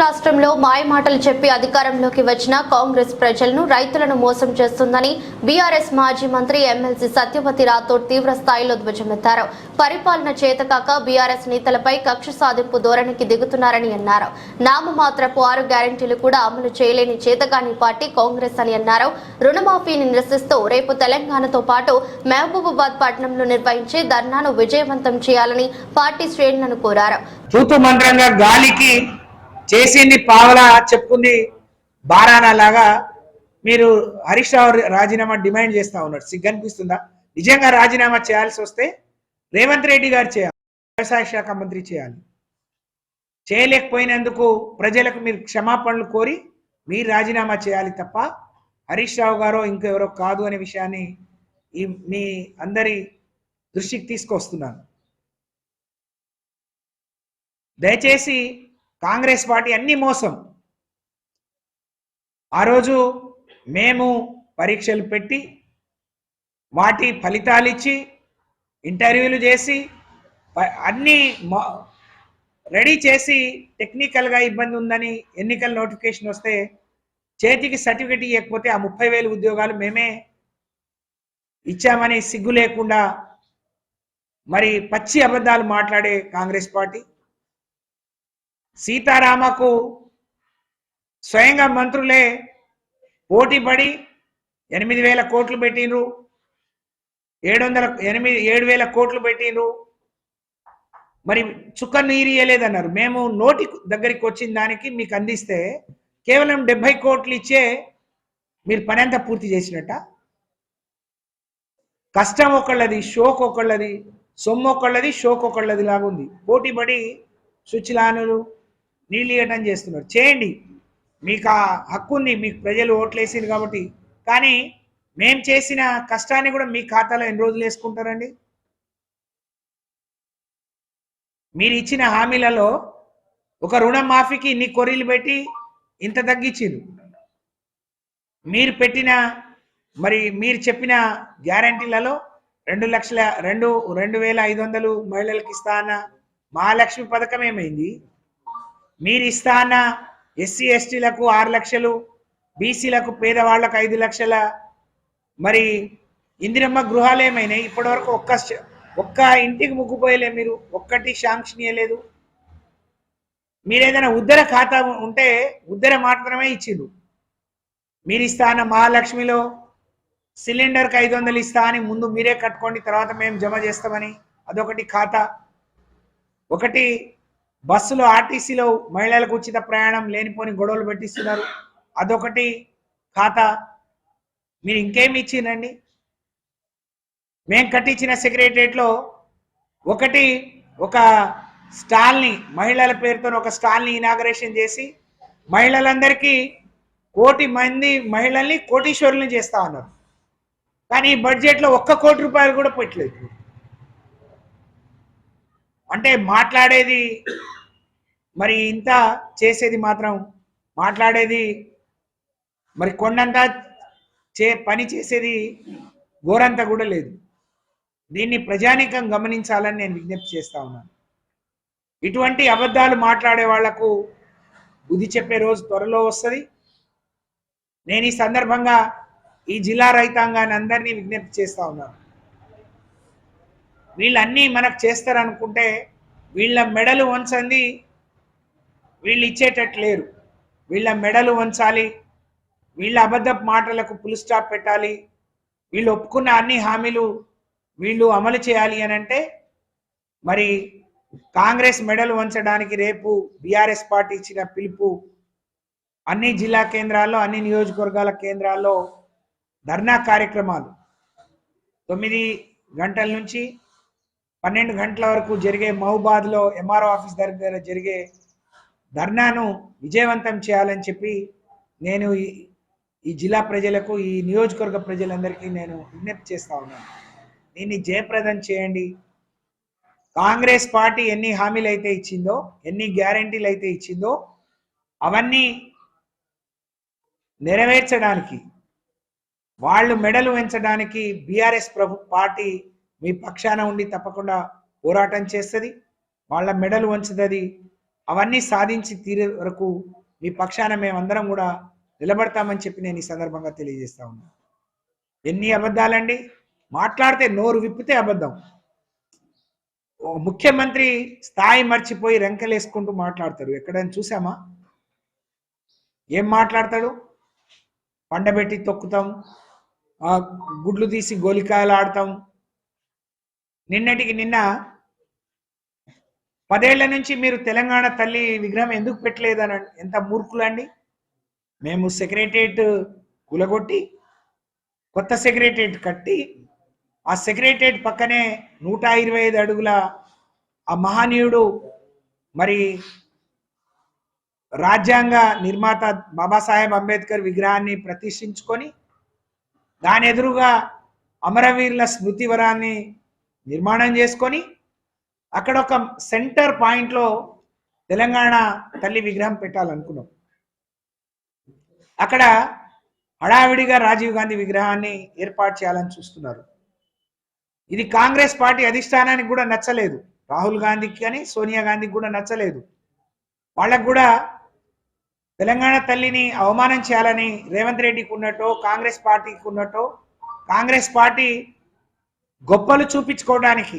రాష్ట్రంలో మాయమాటలు చెప్పి అధికారంలోకి వచ్చిన కాంగ్రెస్ ప్రజలను రైతులను మోసం చేస్తుందని బీఆర్ఎస్ మాజీ మంత్రి ఎమ్మెల్సీ సత్యవతి రాథోడ్ తీవ్ర స్థాయిలో ధ్వజమెత్తారు. పరిపాలన చేతకాక బీఆర్ఎస్ నేతలపై కక్ష సాధింపు ధోరణికి దిగుతున్నారని అన్నారు. నామమాత్రపు ఆరు గ్యారెంటీలు కూడా అమలు చేయలేని చేతగాని పార్టీ కాంగ్రెస్ అని అన్నారు. రుణమాఫీని నిరసిస్తూ రేపు తెలంగాణతో పాటు మహబూబాబాద్ పట్టణంలో నిర్వహించే ధర్నాను విజయవంతం చేయాలని పార్టీ శ్రేణులను కోరారు. మంత్రంగా గాలికి చేసింది పావలా చెప్పుకుంది బారానా లాగా మీరు హరీష్ రావు రాజీనామా డిమాండ్ చేస్తా ఉన్నారు. సిగ్గు అనిపిస్తుందా నిజంగా రాజీనామా చేయాల్సి వస్తే రేవంత్ రెడ్డి గారు చేయాలి. వ్యవసాయ శాఖ మంత్రి చేయాలి. చేయలేకపోయినందుకు ప్రజలకు మీరు క్షమాపణలు కోరి మీరు రాజీనామా చేయాలి తప్ప హరీష్ రావు గారో ఇంకెవరో కాదు అనే విషయాన్ని ఈ మీ అందరి దృష్టికి తీసుకొస్తున్నాను. దయచేసి కాంగ్రెస్ పార్టీ అన్ని మోసం. ఆ రోజు మేము పరీక్షలు పెట్టి వాటి ఫలితాలు ఇచ్చి ఇంటర్వ్యూలు చేసి అన్నీ అన్ని రెడీ చేసి టెక్నికల్గా ఇబ్బంది ఉందని ఎన్నికల నోటిఫికేషన్ వస్తే చేతికి సర్టిఫికెట్ ఇవ్వకపోతే ఆ ముప్పై వేలు ఉద్యోగాలు మేమే ఇచ్చామని సిగ్గు లేకుండా మరి పచ్చి అబద్ధాలు మాట్లాడే కాంగ్రెస్ పార్టీ సీతారామకు స్వయంగా మంత్రులే పోటీ పడి ఎనిమిది వేల కోట్లు పెట్టిండ్రు. ఏడు వందల ఎనిమిది ఏడు వేల కోట్లు పెట్టిండ్రు. మరి చుక్క నీరు ఇయ్యలేదన్నారు. మేము నోటి దగ్గరికి వచ్చిన దానికి మీకు అందిస్తే కేవలం డెబ్బై కోట్లు ఇచ్చే మీరు పని అంతా పూర్తి చేసినట్ట? కష్టం ఒకళ్ళది షోక్ ఒకళ్ళది సొమ్ము ఒకళ్ళది షోక్ ఒకళ్ళది లాగా ఉంది పోటీ పడి సుచిలానులు నీళ్ళు ఇవ్వటం చేస్తున్నారు. చేయండి. మీకు ఆ హక్కు ఉంది. మీకు ప్రజలు ఓట్లేసింది కాబట్టి. కానీ మేం చేసిన కష్టాన్ని కూడా మీ ఖాతాలో ఎన్ని రోజులు వేసుకుంటారండి? మీరు ఇచ్చిన హామీలలో ఒక రుణ మాఫీకి ఇన్ని కొరీలు పెట్టి ఇంత తగ్గించారు. మీరు పెట్టిన మరి మీరు చెప్పిన గ్యారంటీలలో రెండు లక్షల రెండు రెండు వేల ఐదు వందలు మహిళలకు ఇస్తా అన్న మహాలక్ష్మి పథకం ఏమైంది? మీరు ఇస్తా అన్న ఎస్సీ ఎస్టీలకు ఆరు లక్షలు బీసీలకు పేదవాళ్ళకు ఐదు లక్షల. మరి ఇందిరమ్మ గృహాలు ఏమైనాయి? ఇప్పటివరకు ఒక్క ఒక్క ఇంటికి ముగ్గుపోయలే మీరు. ఒక్కటి శాంక్షన్ ఇవ్వలేదు మీరు ఏదైనా ఉద్దర ఖాతా ఉంటే ఉద్దర మాత్రమే ఇచ్చిండు మీరు ఇస్తా అన్న మహాలక్ష్మిలో సిలిండర్కి ఐదు వందలు ఇస్తా అని ముందు మీరే కట్టుకోండి తర్వాత మేము జమ చేస్తామని. అదొకటి ఖాతా. ఒకటి బస్సులో ఆర్టీసీలో మహిళలకు ఉచిత ప్రయాణం లేనిపోని గొడవలు పెట్టిస్తున్నారు. అదొకటి. ఖాతా. మీరు ఇంకేమి ఇచ్చిందండి? మేము కట్టించిన సెక్రటరియట్లో ఒకటి ఒక స్టాల్ని మహిళల పేరుతో ఒక స్టాల్ని ఇనాగరేషన్ చేసి మహిళలందరికీ కోటి మంది మహిళల్ని కోటీశ్వరుల్ని చేస్తా ఉన్నారు. కానీ ఈ బడ్జెట్లో ఒక్క కోటి రూపాయలు కూడా పెట్టలేదు. అంటే మాట్లాడేది మరి ఇంత చేసేది మాత్రం మాట్లాడేది మరి కొండంతా చే పని చేసేది ఘోరంతా కూడా లేదు. దీన్ని ప్రజానీకం గమనించాలని నేను విజ్ఞప్తి చేస్తా ఉన్నాను. ఇటువంటి అబద్ధాలు మాట్లాడే వాళ్ళకు బుద్ధి చెప్పే రోజు త్వరలో వస్తుంది. నేను ఈ సందర్భంగా ఈ జిల్లా రైతాంగాన్ని అందరినీ విజ్ఞప్తి చేస్తా ఉన్నాను. వీళ్ళన్నీ మనకు చేస్తారనుకుంటే వీళ్ళ మెడలు వంచంది వీళ్ళు ఇచ్చేటట్టు లేరు. వీళ్ళ మెడలు వంచాలి. వీళ్ళ అబద్ధపు మాటలకు పులు స్టాప్ పెట్టాలి. వీళ్ళు ఒప్పుకున్న అన్ని హామీలు వీళ్ళు అమలు చేయాలి అని అంటే మరి కాంగ్రెస్ మెడలు వంచడానికి రేపు బీఆర్ఎస్ పార్టీ ఇచ్చిన పిలుపు అన్ని జిల్లా కేంద్రాల్లో అన్ని నియోజకవర్గాల కేంద్రాల్లో ధర్నా కార్యక్రమాలు. తొమ్మిది గంటల నుంచి పన్నెండు గంటల వరకు జరిగే మహబాద్లో ఎంఆర్ఓ ఆఫీస్ దగ్గర జరిగే ధర్నాను విజయవంతం చేయాలని చెప్పి నేను ఈ- ఈ జిల్లా ప్రజలకు ఈ నియోజకవర్గ ప్రజలందరికీ నేను విజ్ఞప్తి చేస్తా ఉన్నాను. దీన్ని జయప్రదం చేయండి. కాంగ్రెస్ పార్టీ ఎన్ని హామీలు అయితే ఇచ్చిందో ఎన్ని గ్యారంటీలు అయితే ఇచ్చిందో అవన్నీ నెరవేర్చడానికి వాళ్ళు మెడలు పెంచడానికి బీఆర్ఎస్ ప్రభు పార్టీ మీ పక్షాన ఉండి తప్పకుండా పోరాటం చేస్తుంది. వాళ్ళ మెడలు వంచుతుంది. అవన్నీ సాధించి తీరే వరకు మీ పక్షాన మేమందరం కూడా నిలబడతామని చెప్పి నేను ఈ సందర్భంగా తెలియజేస్తా ఉన్నా. ఎన్ని అబద్ధాలండి? మాట్లాడితే నోరు విప్పితే అబద్ధం. ముఖ్యమంత్రి స్థాయి మర్చిపోయి రెంకలేసుకుంటూ మాట్లాడతారు. ఎక్కడైనా చూసామా ఏం మాట్లాడతాడు? పండబెట్టి తొక్కుతాం గుడ్లు తీసి గోలికాయలు ఆడతాం. నిన్నటికి నిన్న పదేళ్ళ నుంచి మీరు తెలంగాణ తల్లి విగ్రహం ఎందుకు పెట్టలేదని ఎంత మూర్ఖులండి మేము సెక్రటరియట్ కూలగొట్టి కొత్త సెక్రటరియట్ కట్టి ఆ సెక్రటరియట్ పక్కనే నూట ఇరవై ఐదు అడుగుల ఆ మహనీయుడు మరి రాజ్యాంగ నిర్మాత బాబాసాహెబ్ అంబేద్కర్ విగ్రహాన్ని ప్రతిష్ఠించుకొని దాని ఎదురుగా అమరవీరుల స్మృతివరాన్ని నిర్మాణం చేసుకొని అక్కడ ఒక సెంటర్ పాయింట్లో తెలంగాణ తల్లి విగ్రహం పెట్టాలనుకున్నాం. అక్కడ హడావిడిగా రాజీవ్ గాంధీ విగ్రహాన్ని ఏర్పాటు చేయాలని చూస్తున్నారు. ఇది కాంగ్రెస్ పార్టీ అధిష్టానానికి కూడా నచ్చలేదు. రాహుల్ గాంధీకి కానీ సోనియా గాంధీకి కూడా నచ్చలేదు. వాళ్ళకు కూడా తెలంగాణ తల్లిని అవమానం చేయాలని రేవంత్ రెడ్డికి ఉన్నట్టో కాంగ్రెస్ పార్టీకి ఉన్నట్టో కాంగ్రెస్ పార్టీ గొప్పలు చూపించుకోవడానికి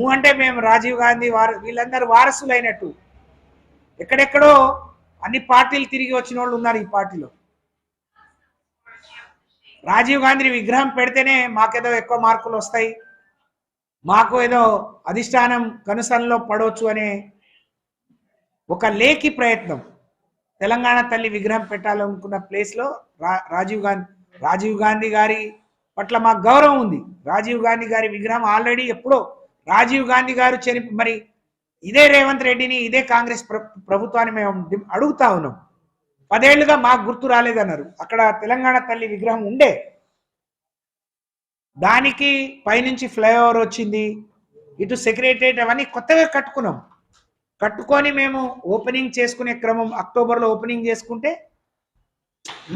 ఊ అంటే మేము రాజీవ్ గాంధీ వార వీళ్ళందరూ వారసులైనట్టు. ఎక్కడెక్కడో అన్ని పార్టీలు తిరిగి వచ్చిన వాళ్ళు ఉన్నారు ఈ పార్టీలో. రాజీవ్ గాంధీ విగ్రహం పెడితేనే మాకేదో ఎక్కువ మార్కులు వస్తాయి. మాకు ఏదో అధిష్టానం కనుసనలో పడవచ్చు అనే ఒక లేఖి ప్రయత్నం. తెలంగాణ తల్లి విగ్రహం పెట్టాలనుకున్న ప్లేస్లో రా రాజీవ్ గాంధీ రాజీవ్ గాంధీ గారి పట్ల మాకు గౌరవం ఉంది. రాజీవ్ గాంధీ గారి విగ్రహం ఆల్రెడీ ఎప్పుడో రాజీవ్ గాంధీ గారు చని మరి ఇదే రేవంత్ రెడ్డిని ఇదే కాంగ్రెస్ ప్రభుత్వాన్ని మేము అడుగుతా ఉన్నాం. పదేళ్ళుగా మాకు గుర్తు రాలేదన్నారు. అక్కడ తెలంగాణ తల్లి విగ్రహం ఉండే. దానికి పైనుంచి ఫ్లైఓవర్ వచ్చింది. ఇటు సెక్రటరేట్ అవన్నీ కొత్తగా కట్టుకున్నాం. కట్టుకొని మేము ఓపెనింగ్ చేసుకునే క్రమం అక్టోబర్లో ఓపెనింగ్ చేసుకుంటే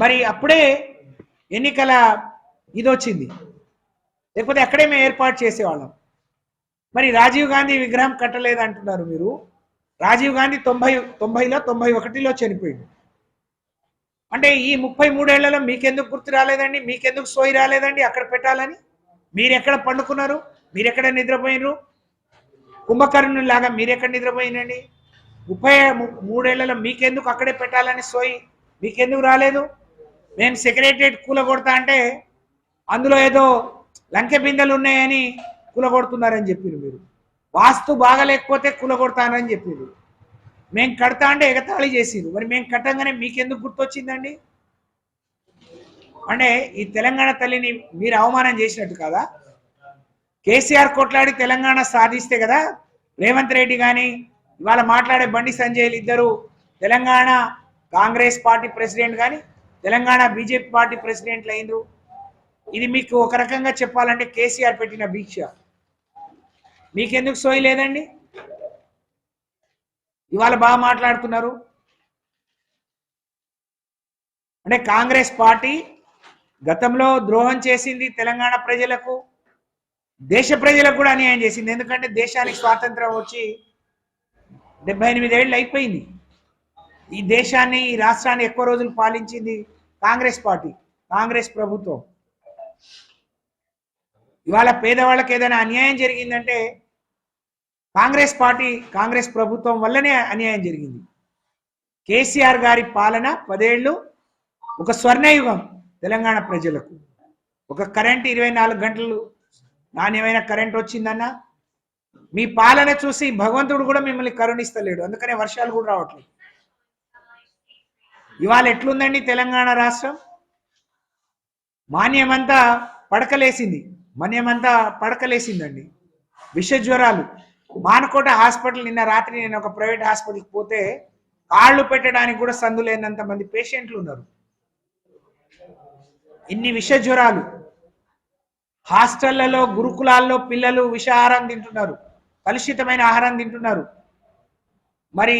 మరి అప్పుడే ఎన్నికల ఇది వచ్చింది లేకపోతే అక్కడే మేము ఏర్పాటు చేసేవాళ్ళం. మరి రాజీవ్ గాంధీ విగ్రహం కట్టలేదు అంటున్నారు మీరు. రాజీవ్ గాంధీ తొంభై తొంభైలో తొంభై ఒకటిలో చనిపోయింది అంటే ఈ ముప్పై మూడేళ్ళలో మీకెందుకు గుర్తు రాలేదండి? మీకెందుకు సోయి రాలేదండి అక్కడ పెట్టాలని? మీరు ఎక్కడ పండుకున్నారు? మీరు ఎక్కడ నిద్రపోయినరు? కుంభకర్ణుని లాగా మీరు ఎక్కడ నిద్రపోయినండి? ముప్పై మూడేళ్ళలో మీకెందుకు అక్కడే పెట్టాలని సోయి? మీకెందుకు రాలేదు? మేము సెక్రటరియట్ కూలగొడతా అంటే అందులో ఏదో లంకె బిందెలు ఉన్నాయని కులగొడుతున్నారని చెప్పారు మీరు వాస్తు బాగలేకపోతే కులగొడతానని చెప్పారు మేము కడతా అంటే ఎగతాళి చేసిరు మరి మేము కట్టంగానే మీకెందుకు గుర్తొచ్చిందండి? అంటే ఈ తెలంగాణ తల్లిని మీరు అవమానం చేసినట్టు కదా? కేసీఆర్ కొట్లాడి తెలంగాణ సాధిస్తే కదా రేవంత్ రెడ్డి కానీ ఇవాళ మాట్లాడే బండి సంజయ్లు ఇద్దరు తెలంగాణ కాంగ్రెస్ పార్టీ ప్రెసిడెంట్ కానీ తెలంగాణ బీజేపీ పార్టీ ప్రెసిడెంట్లు అయిండ్రు ఇది మీకు ఒక రకంగా చెప్పాలంటే కేసీఆర్ పెట్టిన భీక్ష. మీకెందుకు సోయి లేదండి? ఇవాళ బాగా మాట్లాడుతున్నారు. అంటే కాంగ్రెస్ పార్టీ గతంలో ద్రోహం చేసింది తెలంగాణ ప్రజలకు దేశ ప్రజలకు కూడా అన్యాయం చేసింది. ఎందుకంటే దేశానికి స్వాతంత్రం వచ్చి డెబ్బై ఎనిమిదేళ్ళు అయిపోయింది. ఈ దేశాన్ని ఈ రాష్ట్రాన్ని ఎక్కువ రోజులు పాలించింది కాంగ్రెస్ పార్టీ కాంగ్రెస్ ప్రభుత్వం. ఇవాళ పేదవాళ్ళకి ఏదైనా అన్యాయం జరిగిందంటే కాంగ్రెస్ పార్టీ కాంగ్రెస్ ప్రభుత్వం వల్లనే అన్యాయం జరిగింది. కేసీఆర్ గారి పాలన పదేళ్ళు ఒక స్వర్ణయుగం తెలంగాణ ప్రజలకు. ఒక కరెంట్ ఇరవై నాలుగు గంటలు నాణ్యమైన కరెంట్ వచ్చిందన్న మీ పాలన చూసి భగవంతుడు కూడా మిమ్మల్ని కరుణిస్తలేడు. అందుకనే వర్షాలు కూడా రావట్లేదు. ఇవాళ ఎట్లుందండి తెలంగాణ రాష్ట్రం? మాన్యమంతా పడకలేసింది. మన్యమంతా పడకలేసిందండి. విష జ్వరాలు మానకోట హాస్పిటల్ నిన్న రాత్రి నేను ఒక ప్రైవేట్ హాస్పిటల్కి పోతే కాళ్ళు పెట్టడానికి కూడా సందు లేనంత మంది పేషెంట్లు ఉన్నారు. ఇన్ని విష జ్వరాలు హాస్టళ్ళలో గురుకులాల్లో పిల్లలు విషాహారం తింటున్నారు. కలుషితమైన ఆహారం తింటున్నారు. మరి